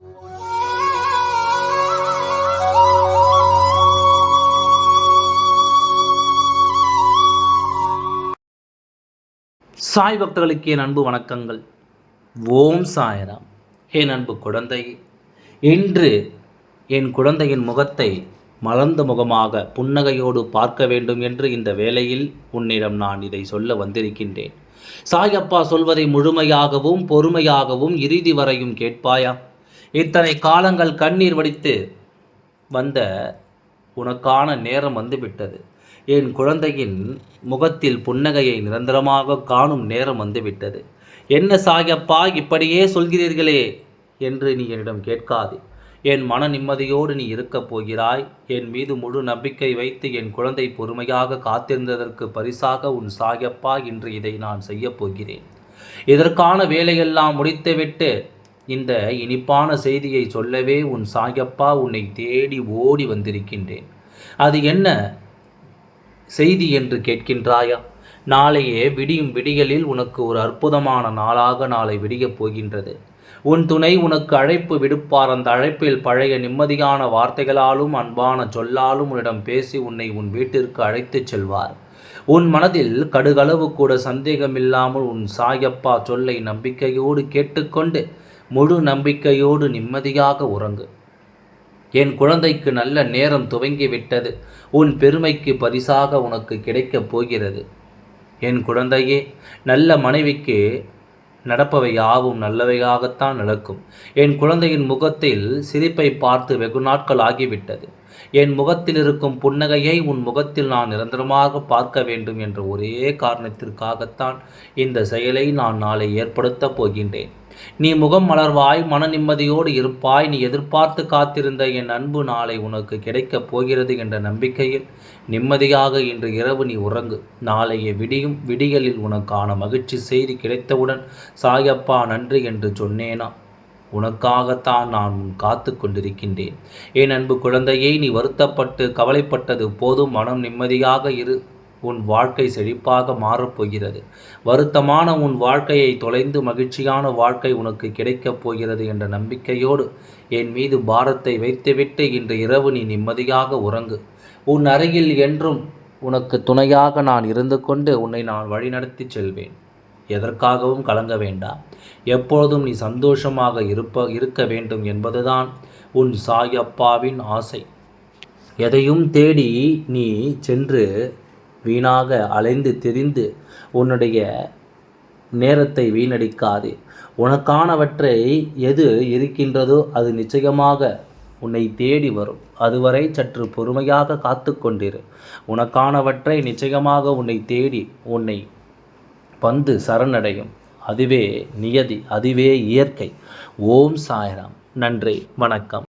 சாய் பக்தர்களுக்கு என் அன்பு வணக்கங்கள். ஓம் சாயராம். என் அன்பு குழந்தை. இன்று என் குழந்தையின் முகத்தை மலர்ந்த முகமாக புன்னகையோடு பார்க்க வேண்டும் என்று இந்த வேளையில் உன்னிடம் நான் இதை சொல்ல வந்திருக்கின்றேன். சாயப்பா சொல்வதை முழுமையாகவும் பொறுமையாகவும் இறுதி வரையும் கேட்பாயா? இத்தனை காலங்கள் கண்ணீர் வடித்து வந்த உனக்கான நேரம் வந்துவிட்டது. என் குழந்தையின் முகத்தில் புன்னகையை நிரந்தரமாக காணும் நேரம் வந்துவிட்டது. என்ன சாயப்பா இப்படியே சொல்கிறீர்களே என்று நீ என்னிடம் கேட்காதே. என் மன நிம்மதியோடு நீ இருக்கப் போகிறாய். என் மீது முழு நம்பிக்கை வைத்து என் குழந்தை பொறுமையாக காத்திருந்ததற்கு பரிசாக உன் சாயப்பா இன்று இதை நான் செய்யப் போகிறேன். இதற்கான வேலையெல்லாம் முடித்துவிட்டு இந்த இனிப்பான செய்தியை சொல்லவே உன் சாயப்பா உன்னை தேடி ஓடி வந்திருக்கின்றேன். அது என்ன செய்தி என்று கேட்கின்றாயா? நாளையே விடியும் விடியலில் உனக்கு ஒரு அற்புதமான நாளாக நாளை விடியப் போகின்றது. உன் துணை உனக்கு அழைப்பு விடுப்பார். அந்த அழைப்பில் பழைய நிம்மதியான வார்த்தைகளாலும் அன்பான சொல்லாலும் உன்னிடம் பேசி உன்னை உன் வீட்டிற்கு அழைத்துச் செல்வார். உன் மனதில் கடுகளவு கூட சந்தேகமில்லாமல் உன் சாயப்பா சொல்லை நம்பிக்கையோடு கேட்டுக்கொண்டு முழு நம்பிக்கையோடு நிம்மதியாக உறங்கு. என் குழந்தைக்கு நல்ல நேரம் துவங்கிவிட்டது உன் பெருமைக்கு பரிசாக உனக்கு கிடைக்கப் போகிறது. என் குழந்தையே நல்ல மனைவிக்கு நடப்பவை யாவும் நல்லவையாகத்தான் நடக்கும். என் குழந்தையின் முகத்தில் சிரிப்பை பார்த்து வெகு நாட்கள் ஆகிவிட்டது. என் முகத்தில் இருக்கும் புன்னகையை உன் முகத்தில் நான் நிரந்தரமாக பார்க்க வேண்டும் என்ற ஒரே காரணத்திற்காகத்தான் இந்த செயலை நான் நாளை ஏற்படுத்தப் போகின்றேன். நீ முகம் மலர்வாய் மன நிம்மதியோடு இருப்பாய் நீ எதிர்பார்த்து காத்திருந்த என் அன்பு நாளை உனக்கு கிடைக்கப் போகிறது என்ற நம்பிக்கையில் நிம்மதியாக இன்று இரவு நீ உறங்கு. நாளைய விடியும் விடியலில் உனக்கான மகிழ்ச்சி செய்தி கிடைத்தவுடன் சாயப்பா நன்றி என்று சொன்னேனா? உனக்காகத்தான் நான் உன் காத்து கொண்டிருக்கின்றேன். என் அன்பு குழந்தையை நீ வருத்தப்பட்டு கவலைப்பட்டது போதும். மனம் நிம்மதியாக இரு. உன் வாழ்க்கை செழிப்பாக மாறப்போகிறது வருத்தமான உன் வாழ்க்கையை தொலைந்து மகிழ்ச்சியான வாழ்க்கை உனக்கு கிடைக்கப் போகிறது என்ற நம்பிக்கையோடு என் மீது பாரத்தை வைத்துவிட்டு இன்று இரவு நீ நிம்மதியாக உறங்கு. உன் அருகில் என்றும் உனக்கு துணையாக நான் இருந்து கொண்டு உன்னை நான் வழிநடத்தி செல்வேன். எதற்காகவும் கலங்க வேண்டாம். எப்பொழுதும் நீ சந்தோஷமாக இருப்ப இருக்க வேண்டும் என்பதுதான் உன் சாயப்பாவின் ஆசை. எதையும் தேடி நீ சென்று வீணாக அலைந்து திரிந்து உன்னுடைய நேரத்தை வீணடிக்காதே. உனக்கானவற்றை எது இருக்கின்றதோ அது நிச்சயமாக உன்னை தேடி வரும். அதுவரை சற்று பொறுமையாக காத்து கொண்டிரு உனக்கானவற்றை நிச்சயமாக உன்னை தேடி உன்னை பந்து சரணடையும். அதுவே நியதி அதுவே இயற்கை. ஓம் சாய்ராம். நன்றி வணக்கம்.